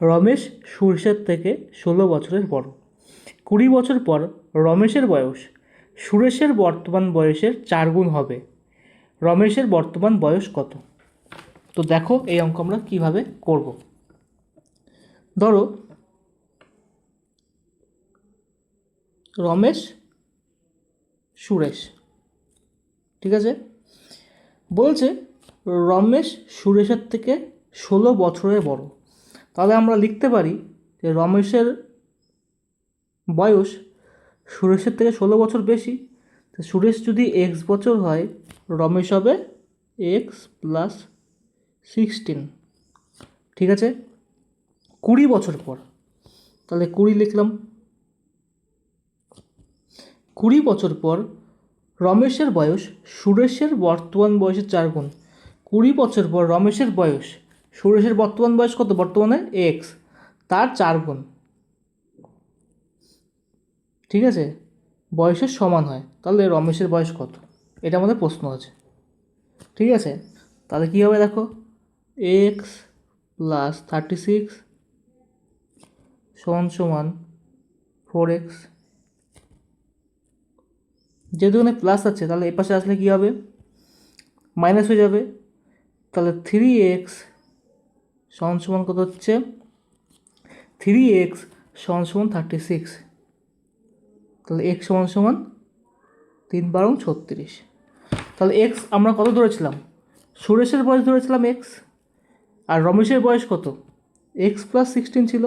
রমেশ সুরেশের থেকে ষোলো বছরের বড়। কুড়ি বছর পর রমেশের বয়স, সুরেশের বর্তমান বয়সের চার গুণ হবে। রমেশের বর্তমান বয়স কত? তো দেখো এই অঙ্ক আমরা কীভাবে করব। ধরো, রমেশ, সুরেশ, ঠিক আছে? বলছে রমেশ সুরেশের থেকে ষোলো বছরের বড়। তাহলে আমরা লিখতে পারি যে রমেশের বয়স সুরেশের থেকে ষোলো বছর বেশি। তো সুরেশ যদি এক্স বছর হয়, রমেশ হবে এক্স প্লাস সিক্সটিন ঠিক আছে? কুড়ি বছর পর। তাহলে কুড়ি লিখলাম। কুড়ি বছর পর রমেশের বয়স সুরেশের বর্তমান বয়সের চার গুণ। কুড়ি বছর পর রমেশের বয়স সুরেশের বর্তমান বয়স কত? বর্তমানে এক্স। তার চার গুণ। ঠিক আছে? বয়সের সমান হয়। তাহলে রমেশের বয়স কত? এটা আমাদের প্রশ্ন আছে। ঠিক আছে? তাহলে কী হবে দেখো? এক্স প্লাস থার্টি সিক্স সমান সমান ফোর এক্স। যেহেতু এখানে প্লাস আছে, তাহলে এ পাশে আসলে কী হবে? মাইনাস হয়ে যাবে। তাহলে থ্রি এক্স সমান সমান কত হচ্ছে? থ্রি এক্স সমান সমান থার্টি সিক্স তাহলে এক্স সমান সমান তিন বারো ছত্রিশ। তাহলে এক্স আমরা কত ধরেছিলাম? সুরেশের বয়স ধরেছিলাম এক্স আর রমেশের বয়স কত? এক্স প্লাস সিক্সটিন ছিল।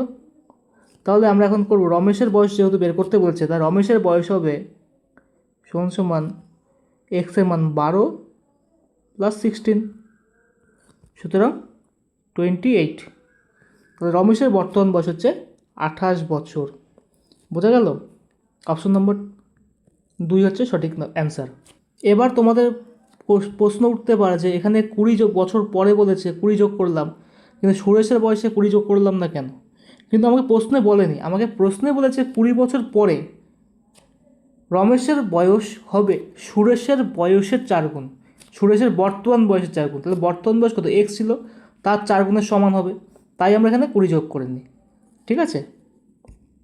তাহলে আমরা এখন করব, রমেশের বয়স যেহেতু বের করতে বলছে তাই রমেশের বয়স হবে সমান সমান এক্সের মান বারো প্লাস সিক্সটিন সুতরাং টোয়েন্টি এইট রমেশের বর্তমান বয়স হচ্ছে আঠাশ বছর। বোঝা গেল? অপশন নম্বর দুই হচ্ছে সঠিক অ্যান্সার এবার তোমাদের প্রশ- প্রশ্ন উঠতে পারে যে এখানে কুড়ি যোগ বছর পরে বলেছে, কুড়ি যোগ করলাম। কিন্তু সুরেশের বয়সে কুড়ি যোগ করলাম না কেন? কিন্তু আমাকে প্রশ্নে বলেনি। আমাকে প্রশ্নে বলেছে কুড়ি বছর পরে। রমেশের বয়স হবে সুরেশের বয়সের চার গুণ। সুরেশের বর্তমান বয়সের চার গুণ। তাহলে বর্তমান বয়স কত? এক্স ছিল। তার চার গুণের সমান হবে। তাই আমরা এখানে কুড়ি যোগ করে নিই। ঠিক আছে?